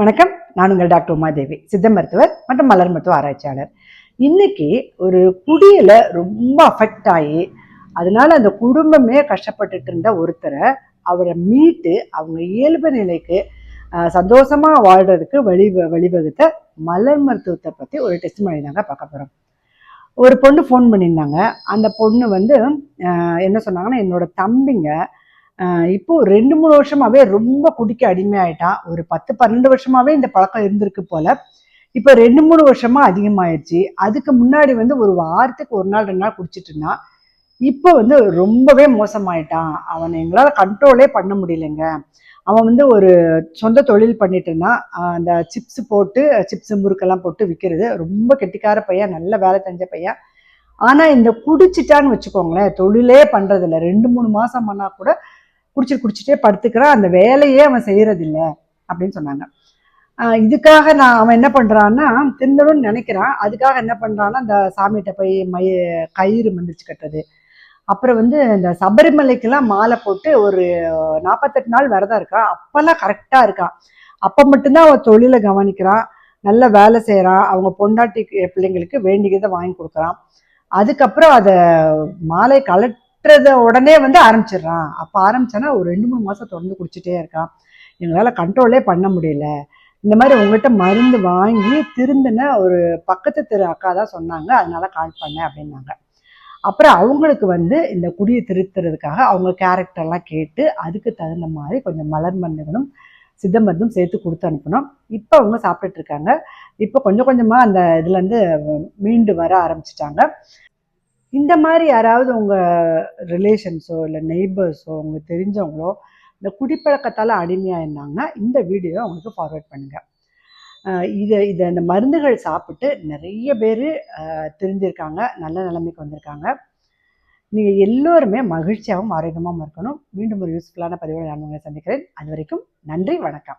வணக்கம். நான் உங்கள் டாக்டர் உமாதேவி சித்த மருத்துவர் மற்றும் மலர் மருத்துவ ஆராய்ச்சியாளர். இன்னைக்கு ஒரு குடியில ரொம்ப அஃபெக்ட் ஆகி அதனால அந்த குடும்பமே கஷ்டப்பட்டுட்டு இருந்த ஒருத்தரை அவரை மீட்டு அவங்க இயல்பு நிலைக்கு சந்தோஷமா வாழ்றதுக்கு வழி வழிவகுத்த மலர் மருத்துவத்தை பத்தி ஒரு டெஸ்ட் மணி தாங்க பார்க்க போறோம். ஒரு பொண்ணு ஃபோன் பண்ணியிருந்தாங்க. அந்த பொண்ணு வந்து என்ன சொன்னாங்கன்னா என்னோட தம்பிங்க இப்போது இப்போ ரெண்டு மூணு வருஷமாவே ரொம்ப குடிக்க அடிமையாயிட்டா. ஒரு பத்து பன்னெண்டு வருஷமாவே இந்த பழக்கம் இருந்திருக்கு போல. இப்போ ரெண்டு மூணு வருஷமா அதிகமாயிடுச்சு அதுக்கு முன்னாடி வந்து ஒரு வாரத்துக்கு ஒரு நாள் ரெண்டு நாள் குடிச்சிட்டு இருந்தான் இப்போ வந்து ரொம்பவே மோசமாயிட்டான் அவனை எங்களால் கண்ட்ரோலே பண்ண முடியலைங்க. அவன் வந்து ஒரு சொந்த தொழில் பண்ணிட்டு இருந்தான் அந்த சிப்ஸ் போட்டு சிப்ஸ் முறுக்கெல்லாம் போட்டு விற்கிறது ரொம்ப கெட்டிக்கார பையன் நல்ல வேலை தெரிஞ்ச பையன். ஆனா இந்த குடிச்சிட்டான்னு வச்சுக்கோங்களேன் தொழிலே பண்றதில்ல. ரெண்டு மூணு மாசம் பண்ணா கூட குடிச்சிட்டு குடிச்சிட்டே படுத்துக்கிறான் அந்த வேலையே அவன் செய்யறதில்ல அப்படின்னு சொன்னாங்க. இதுக்காக நான் அவன் என்ன பண்றான்னா திருந்தணும்னு நினைக்கிறான். அதுக்காக என்ன பண்றான்னா இந்த சாமிகிட்ட போய் மய கயிறு மந்திரிச்சு கட்டுறது. அப்புறம் வந்து இந்த சபரிமலைக்கெல்லாம் மாலை போட்டு ஒரு நாற்பத்தெட்டு நாள் விரதம் இருக்கான். அப்பெல்லாம் கரெக்டாக இருக்கான். அப்போ மட்டும்தான் அவன் தொழிலை கவனிக்கிறான். நல்ல வேலை செய்கிறான் அவங்க பொண்டாட்டி பிள்ளைங்களுக்கு வேண்டியதை வாங்கி கொடுக்குறான். அதுக்கப்புறம் அதை மாலை கலட்டுறத உடனே வந்து ஆரம்பிச்சிடுறான். அப்போ ஆரம்பிச்சானா ஒரு ரெண்டு மூணு மாதம் தொடர்ந்து குடிச்சிட்டே இருக்கான். எங்களால் கண்ட்ரோலே பண்ண முடியல. இந்த மாதிரி உங்கள்கிட்ட மருந்து வாங்கி திருந்தின ஒரு பக்கத்து தெரு அக்கா தான் சொன்னாங்க அதனால கால் பண்ணேன் அப்படின்னாங்க. அப்புறம் அவங்களுக்கு வந்து இந்த குடியை திருத்துறதுக்காக அவங்க கேரக்டர்லாம் கேட்டு அதுக்கு தகுந்த மாதிரி கொஞ்சம் மலர் மருந்துகளும் சித்த மருந்தும் சேர்த்து கொடுத்து அனுப்பினோம். இப்போ அவங்க சாப்பிட்டுட்டு இருக்காங்க. இப்போ கொஞ்சம் கொஞ்சமாக அந்த இதுலேருந்து மீண்டு வர ஆரம்பிச்சிட்டாங்க. இந்த மாதிரி யாராவது உங்கள் ரிலேஷன்ஸோ இல்லை நெய்பர்ஸோ உங்களுக்கு தெரிஞ்சவங்களோ இந்த குடிப்பழக்கத்தால் அடிமையாக இருந்தாங்கன்னா இந்த வீடியோ அவங்களுக்கு ஃபார்வர்ட் பண்ணுங்கள் இதை இதை இந்த மருந்துகள் சாப்பிட்டு நிறைய பேர் தெரிஞ்சிருக்காங்க நல்ல நிலைமைக்கு வந்திருக்காங்க. நீங்கள் எல்லோருமே மகிழ்ச்சியாகவும் ஆரோக்கியமாகவும் இருக்கணும். மீண்டும் ஒரு யூஸ்ஃபுல்லான பதிவோடு நான் உங்களை சந்திக்கிறேன். அது வரைக்கும் நன்றி வணக்கம்.